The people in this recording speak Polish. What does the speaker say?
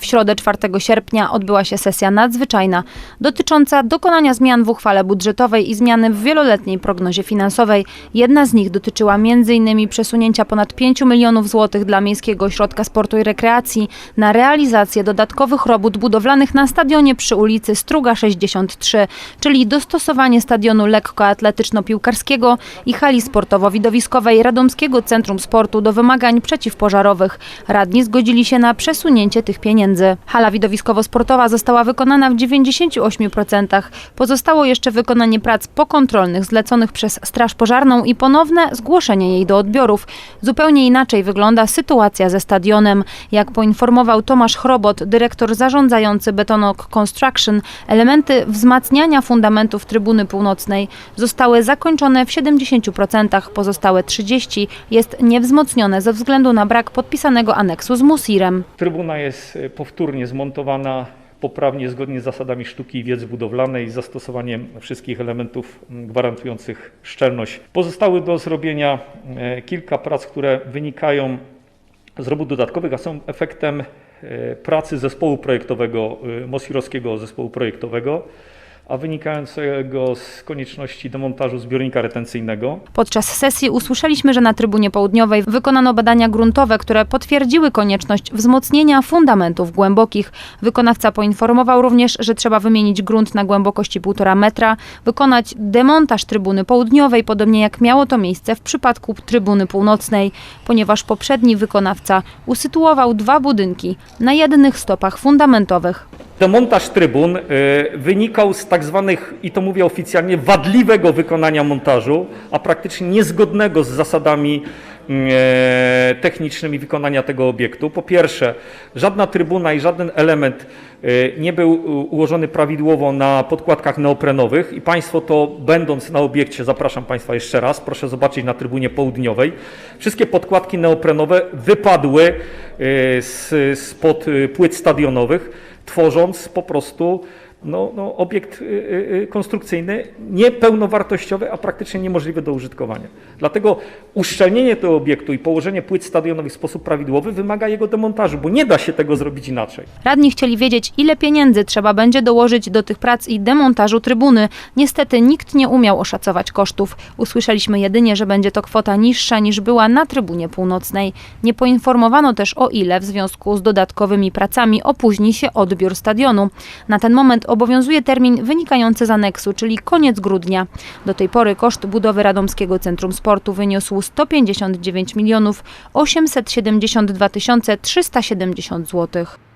W środę 4 sierpnia odbyła się sesja nadzwyczajna dotycząca dokonania zmian w uchwale budżetowej i zmiany w wieloletniej prognozie finansowej. Jedna z nich dotyczyła m.in. przesunięcia ponad 5 milionów złotych dla Miejskiego Ośrodka Sportu i Rekreacji na realizację dodatkowych robót budowlanych na stadionie przy ulicy Struga 63, czyli dostosowanie stadionu lekkoatletyczno-piłkarskiego i hali sportowo-widowiskowej Radomskiego Centrum Sportu do wymagań przeciwpożarowych. Radni zgodzili się na przesunięcie tych pieniędzy. Hala widowiskowo-sportowa została wykonana w 98%. Pozostało jeszcze wykonanie prac pokontrolnych zleconych przez Straż Pożarną i ponowne zgłoszenie jej do odbiorów. Zupełnie inaczej wygląda sytuacja ze stadionem. Jak poinformował Tomasz Chrobot, dyrektor zarządzający Betonok Construction, elementy wzmacniania fundamentów trybuny północnej zostały zakończone w 70%, pozostałe 30% jest niewzmocnione ze względu na brak podpisanego aneksu z Musirem. Trybuna jest e, powtórnie zmontowana poprawnie zgodnie z zasadami sztuki i wiedzy budowlanej z zastosowaniem wszystkich elementów gwarantujących szczelność. Pozostały do zrobienia e, kilka prac, które wynikają z robót dodatkowych, a są efektem e, pracy zespołu projektowego, e, Mosirowskiego zespołu projektowego, a wynikającego z konieczności demontażu zbiornika retencyjnego. Podczas sesji usłyszeliśmy, że na trybunie południowej wykonano badania gruntowe, które potwierdziły konieczność wzmocnienia fundamentów głębokich. Wykonawca poinformował również, że trzeba wymienić grunt na głębokości 1,5 metra, wykonać demontaż trybuny południowej, podobnie jak miało to miejsce w przypadku trybuny północnej, ponieważ poprzedni wykonawca usytuował dwa budynki na jednych stopach fundamentowych. Demontaż trybun y, wynikał z tak zwanych, i to mówię oficjalnie, wadliwego wykonania montażu, a praktycznie niezgodnego z zasadami e, technicznymi wykonania tego obiektu. Po pierwsze, żadna trybuna i żaden element y, nie był ułożony prawidłowo na podkładkach neoprenowych i Państwo to będąc na obiekcie, zapraszam Państwa jeszcze raz, proszę zobaczyć na trybunie południowej, wszystkie podkładki neoprenowe wypadły y, spod y, płyt stadionowych, tworząc po prostu no, no, obiekt y, y, y, konstrukcyjny niepełnowartościowy, a praktycznie niemożliwy do użytkowania. Dlatego uszczelnienie tego obiektu i położenie płyt stadionowych w sposób prawidłowy wymaga jego demontażu, bo nie da się tego zrobić inaczej. Radni chcieli wiedzieć, ile pieniędzy trzeba będzie dołożyć do tych prac i demontażu trybuny. Niestety nikt nie umiał oszacować kosztów. Usłyszeliśmy jedynie, że będzie to kwota niższa niż była na trybunie północnej. Nie poinformowano też o ile w związku z dodatkowymi pracami opóźni się odbiór stadionu. Na ten moment obowiązuje termin wynikający z aneksu, czyli koniec grudnia. Do tej pory koszt budowy Radomskiego Centrum Sportu wyniósł 159 milionów 872 370 złotych.